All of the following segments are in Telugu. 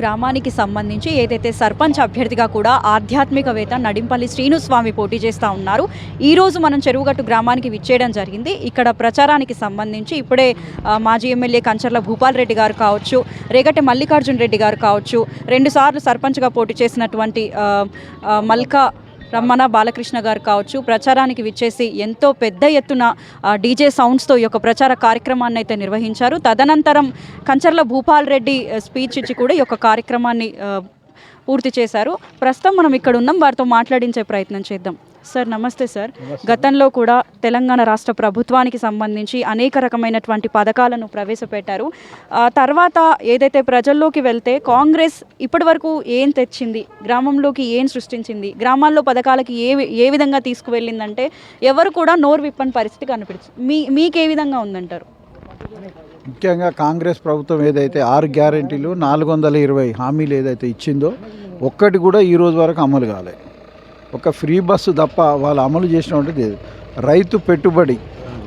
గ్రామానికి సంబంధించి ఏదైతే సర్పంచ్ అభ్యర్థిగా కూడా ఆధ్యాత్మికవేత్త నడింపల్లి శ్రీనుస్వామి పోటీ చేస్తూ ఉన్నారు. ఈరోజు మనం చెరువుగట్టు గ్రామానికి విచ్చేయడం జరిగింది. ఇక్కడ ప్రచారానికి సంబంధించి ఇప్పుడే మాజీ ఎమ్మెల్యే కంచర్ల భూపాల్ రెడ్డి గారు కావచ్చు రేగటి మల్లికార్జున్ రెడ్డి గారు కావచ్చు రెండుసార్లు సర్పంచ్గా పోటీ చేసినటువంటి మల్కా రమ్మణ బాలకృష్ణ గారు కావచ్చు ప్రచారానికి విచ్చేసి ఎంతో పెద్ద ఎత్తున డీజే సౌండ్స్తో ఈ యొక్క ప్రచార కార్యక్రమాన్ని అయితే నిర్వహించారు. తదనంతరం కంచర్ల భూపాల్ రెడ్డి స్పీచ్ ఇచ్చి కూడా ఈ యొక్క కార్యక్రమాన్ని పూర్తి చేశారు. ప్రస్తుతం మనం ఇక్కడ ఉన్నాం. వారితో మాట్లాడించే ప్రయత్నం చేద్దాం. సార్ నమస్తే సార్. గతంలో కూడా తెలంగాణ రాష్ట్ర ప్రభుత్వానికి సంబంధించి అనేక రకమైనటువంటి పథకాలను ప్రవేశపెట్టారు. ఆ తర్వాత ఏదైతే ప్రజల్లోకి వెళ్తే కాంగ్రెస్ ఇప్పటివరకు ఏం తెచ్చింది? గ్రామంలోకి ఏం సృష్టించింది? గ్రామాల్లో పథకాలకి ఏ ఏ విధంగా తీసుకువెళ్ళిందంటే ఎవరు కూడా నోరు విప్పని పరిస్థితి కనిపించింది మీ మీకు ఏ విధంగా ఉందంటారు? ముఖ్యంగా కాంగ్రెస్ ప్రభుత్వం ఏదైతే ఆరు గ్యారెంటీలు నాలుగు వందల ఇరవై హామీలు ఏదైతే ఇచ్చిందో ఒక్కటి కూడా ఈ రోజు వరకు అమలు కాలే. ఒక ఫ్రీ బస్సు తప్ప వాళ్ళు అమలు చేసినటువంటిది రైతు పెట్టుబడి.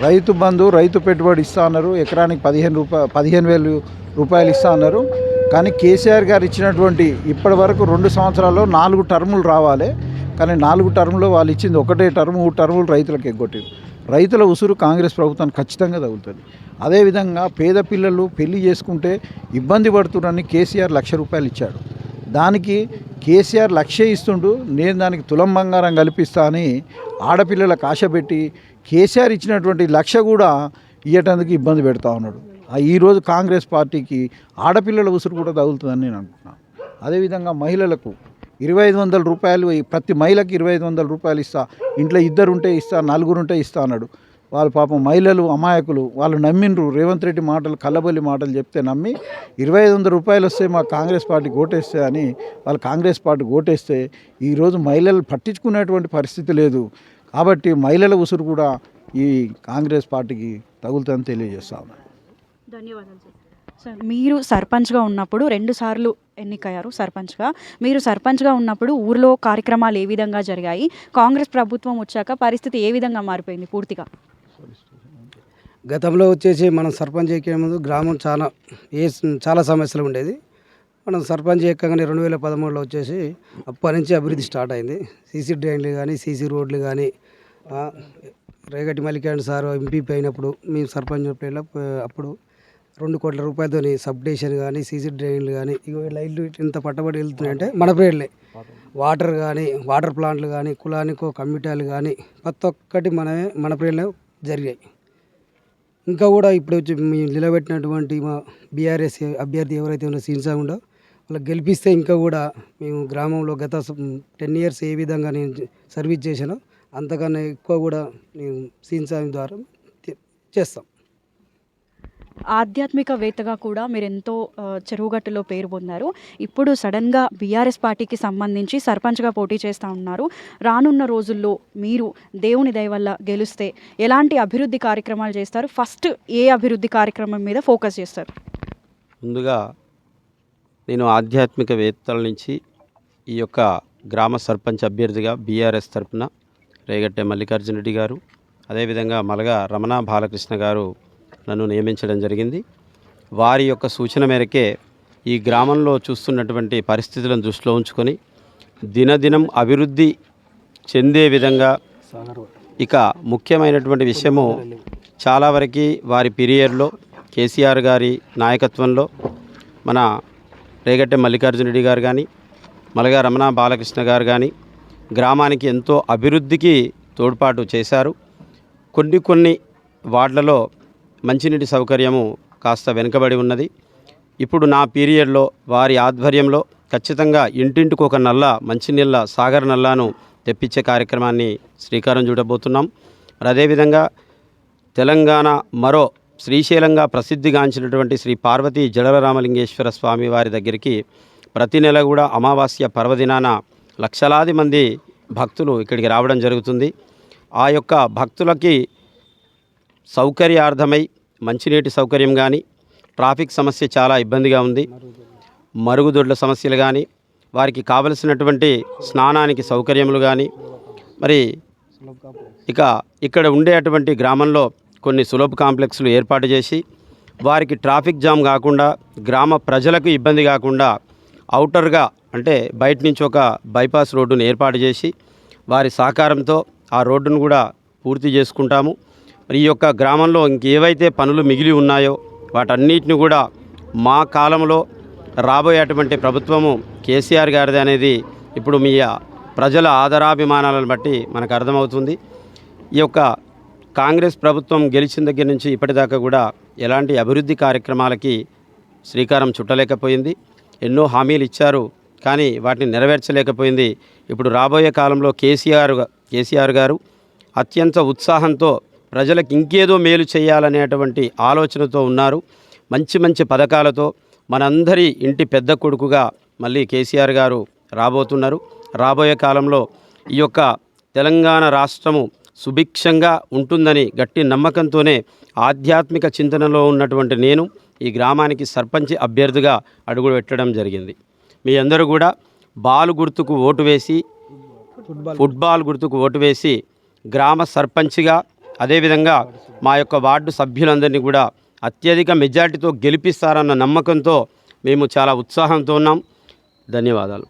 రైతు బంధు రైతు పెట్టుబడి ఇస్తా అన్నారు. ఎకరానికి పదిహేను రూపాయ పదిహేను వేలు రూపాయలు ఇస్తా అన్నారు. కానీ కేసీఆర్ గారు ఇచ్చినటువంటి ఇప్పటి వరకు రెండు సంవత్సరాల్లో నాలుగు టర్ములు రావాలి. కానీ నాలుగు టర్ములో వాళ్ళు ఇచ్చింది ఒకటే టర్మ్ మూడు టర్ములు రైతులకు ఎగ్గొట్టారు రైతుల ఉసురు కాంగ్రెస్ ప్రభుత్వానికి ఖచ్చితంగా తగులుతుంది. అదేవిధంగా పేద పిల్లలు పెళ్ళి చేసుకుంటే ఇబ్బంది పడుతున్నారని కేసీఆర్ లక్ష రూపాయలు ఇచ్చాడు. దానికి కేసీఆర్ లక్ష ఇస్తుండు నేను దానికి తులం బంగారం కల్పిస్తా అని ఆడపిల్లలకు ఆశ పెట్టి కేసీఆర్ ఇచ్చినటువంటి లక్ష కూడా ఇయ్యటందుకు ఇబ్బంది పెడతా ఉన్నాడు. ఆ ఈరోజు కాంగ్రెస్ పార్టీకి ఆడపిల్లల ఉసురు కూడా తగులుతుందని నేను అనుకుంటున్నాను. అదేవిధంగా మహిళలకు ఇరవై ఐదు వందల రూపాయలు ప్రతి మహిళకి ఇరవై ఐదు వందల రూపాయలు ఇస్తా. ఇంట్లో ఇద్దరు ఉంటే ఇస్తా నలుగురు ఉంటే ఇస్తా అన్నాడు. వాళ్ళు పాపం మహిళలు అమాయకులు వాళ్ళు నమ్మిండ్రు. రేవంత్ రెడ్డి మాటలు కల్లబొల్లి మాటలు చెప్తే నమ్మి ఇరవై ఐదు వందల రూపాయలు వస్తే మా కాంగ్రెస్ పార్టీ ఓటేస్తే అని వాళ్ళు కాంగ్రెస్ పార్టీ ఓటేస్తే ఈరోజు మహిళలు పట్టించుకునేటువంటి పరిస్థితి లేదు. కాబట్టి మహిళల ఉసురు కూడా ఈ కాంగ్రెస్ పార్టీకి తగులుతుందని తెలియజేస్తా ఉన్నాను. ధన్యవాదాలు సార్ మీరు సర్పంచ్గా ఉన్నప్పుడు రెండు సార్లు ఎన్నికయ్యారు సర్పంచ్గా. మీరు సర్పంచ్గా ఉన్నప్పుడు ఊర్లో కార్యక్రమాలు ఏ విధంగా జరిగాయి? కాంగ్రెస్ ప్రభుత్వం వచ్చాక పరిస్థితి ఏ విధంగా మారిపోయింది పూర్తిగా? గతంలో వచ్చేసి మనం సర్పంచ్ ఎక్కే ముందు గ్రామం చాలా ఏ చాలా సమస్యలు ఉండేది. మనం సర్పంచ్ ఎక్కగానే రెండు వేల పదమూడులో వచ్చేసి అప్పటి నుంచి అభివృద్ధి స్టార్ట్ అయింది. సీసీ డ్రైన్లు కానీ సీసీ రోడ్లు కానీ రేగటి మల్లికార్జున సార్ ఎంపీపీ అయినప్పుడు మేము సర్పంచ్ అప్పుడు రెండు కోట్ల రూపాయలతో సబ్ కానీ సీసీ డ్రైన్లు కానీ ఇగో లైట్లు ఇంత పట్టబడి వెళ్తున్నాయంటే మన పేర్లే. వాటర్ కానీ వాటర్ ప్లాంట్లు కానీ కులానికో కమ్యూటాలు కానీ ప్రతి ఒక్కటి మనమే మన పేర్లే జరిగాయి. ఇంకా కూడా ఇప్పుడు వచ్చి మేము నిలబెట్టినటువంటి మా బీఆర్ఎస్ అభ్యర్థి ఎవరైతే ఉన్నారో సీన్సా ఉండో వాళ్ళకి గెలిపిస్తే ఇంకా కూడా మేము గ్రామంలో గత టెన్ ఇయర్స్ ఏ విధంగా నేను సర్వీస్ చేశానో అంతకన్నా ఎక్కువ కూడా నేను సీన్సా ద్వారా చేస్తాం. ఆధ్యాత్మికవేత్తగా కూడా మీరు ఎంతో చెరువుగట్టులో పేరు పొందారు. ఇప్పుడు సడన్గా బీఆర్ఎస్ పార్టీకి సంబంధించి సర్పంచ్గా పోటీ చేస్తూ ఉన్నారు. రానున్న రోజుల్లో మీరు దేవుని దయ వల్ల గెలిస్తే ఎలాంటి అభివృద్ధి కార్యక్రమాలు చేస్తారు? ఫస్ట్ ఏ అభివృద్ధి కార్యక్రమం మీద ఫోకస్ చేస్తారు? ముందుగా నేను ఆధ్యాత్మికవేత్తల నుంచి ఈ యొక్క గ్రామ సర్పంచ్ అభ్యర్థిగా బీఆర్ఎస్ తరఫున రేగట్టె మల్లికార్జున రెడ్డి గారు అదేవిధంగా మలగా రమణ బాలకృష్ణ గారు నన్ను నియమించడం జరిగింది. వారి యొక్క సూచన మేరకే ఈ గ్రామంలో చూస్తున్నటువంటి పరిస్థితులను దృష్టిలో ఉంచుకొని దినదినం అభివృద్ధి చెందే విధంగా ఇక ముఖ్యమైనటువంటి విషయము చాలా వరకు వారి పీరియడ్లో కేసీఆర్ గారి నాయకత్వంలో మన రేగట్టె మల్లికార్జున రెడ్డి గారు కానీ మలగా రమణ బాలకృష్ణ గారు కానీ గ్రామానికి ఎంతో అభివృద్ధికి తోడ్పాటు చేశారు. కొన్ని కొన్ని వార్డులలో మంచినీటి సౌకర్యము కాస్త వెనుకబడి ఉన్నది. ఇప్పుడు నా పీరియడ్లో వారి ఆధ్వర్యంలో ఖచ్చితంగా ఇంటింటికి ఒక నల్ల మంచినీళ్ళ సాగర్ నల్లాను తెప్పించే కార్యక్రమాన్ని శ్రీకారం చూడబోతున్నాం మరి అదేవిధంగా తెలంగాణ మరో శ్రీశైలంగా ప్రసిద్ధిగాంచినటువంటి శ్రీ పార్వతీ జడలరామలింగేశ్వర స్వామి వారి దగ్గరికి ప్రతి నెల కూడా అమావాస్య పర్వదినాన లక్షలాది మంది భక్తులు ఇక్కడికి రావడం జరుగుతుంది. ఆ యొక్క భక్తులకి సౌకర్యార్థమై మంచినీటి సౌకర్యం కానీ ట్రాఫిక్ సమస్య చాలా ఇబ్బందిగా ఉంది. మరుగుదొడ్ల సమస్యలు కానీ వారికి కావలసినటువంటి స్నానానికి సౌకర్యములు కానీ మరి ఇక ఇక్కడ ఉండేటువంటి గ్రామంలో కొన్ని సులభ కాంప్లెక్స్లు ఏర్పాటు చేసి వారికి ట్రాఫిక్ జామ్ కాకుండా గ్రామ ప్రజలకు ఇబ్బంది కాకుండా అవుటర్గా అంటే బయట నుంచి ఒక బైపాస్ రోడ్డును ఏర్పాటు చేసి వారి సహకారంతో ఆ రోడ్డును కూడా పూర్తి చేసుకుంటాము. మరి ఈ యొక్క గ్రామంలో ఇంకేవైతే పనులు మిగిలి ఉన్నాయో వాటన్నిటిని కూడా మా కాలంలో రాబోయేటువంటి ప్రభుత్వము కేసీఆర్ గారిది అనేది ఇప్పుడు మీ ప్రజల ఆదరాభిమానాలను బట్టి మనకు అర్థమవుతుంది. ఈ యొక్క కాంగ్రెస్ ప్రభుత్వం గెలిచిన దగ్గర నుంచి ఇప్పటిదాకా కూడా ఎలాంటి అభివృద్ధి కార్యక్రమాలకి శ్రీకారం చుట్టలేకపోయింది. ఎన్నో హామీలు ఇచ్చారు. కానీ వాటిని నెరవేర్చలేకపోయింది. ఇప్పుడు రాబోయే కాలంలో కేసీఆర్ కేసీఆర్ గారు అత్యంత ఉత్సాహంతో ప్రజలకు ఇంకేదో మేలు చేయాలనేటువంటి ఆలోచనతో ఉన్నారు. మంచి మంచి పథకాలతో మనందరి ఇంటి పెద్ద కొడుకుగా మళ్ళీ కేసీఆర్ గారు రాబోతున్నారు. రాబోయే కాలంలో ఈ యొక్క తెలంగాణ రాష్ట్రము సుభిక్షంగా ఉంటుందని గట్టి నమ్మకంతోనే ఆధ్యాత్మిక చింతనలో ఉన్నటువంటి నేను ఈ గ్రామానికి సర్పంచ్ అభ్యర్థిగా అడుగు పెట్టడం జరిగింది. మీ అందరూ కూడా బాలు గుర్తుకు ఓటు వేసి ఫుట్బాల్ గుర్తుకు ఓటు వేసి గ్రామ సర్పంచ్గా అదేవిధంగా మా యొక్క వార్డు సభ్యులందరినీ కూడా అత్యధిక మెజార్టీతో గెలిపిస్తారన్న నమ్మకంతో మేము చాలా ఉత్సాహంతో ఉన్నాం. ధన్యవాదాలు.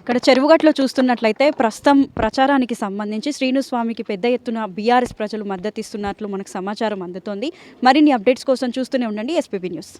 ఇక్కడ చెరువుగట్లో చూస్తున్నట్లయితే ప్రస్తుతం ప్రచారానికి సంబంధించి శ్రీనుస్వామికి పెద్ద ఎత్తున బీఆర్ఎస్ ప్రజలు మద్దతిస్తున్నట్లు మనకు సమాచారం అందుతోంది. మరిన్ని అప్డేట్స్ కోసం చూస్తూనే ఉండండి ఎస్పీబీ న్యూస్.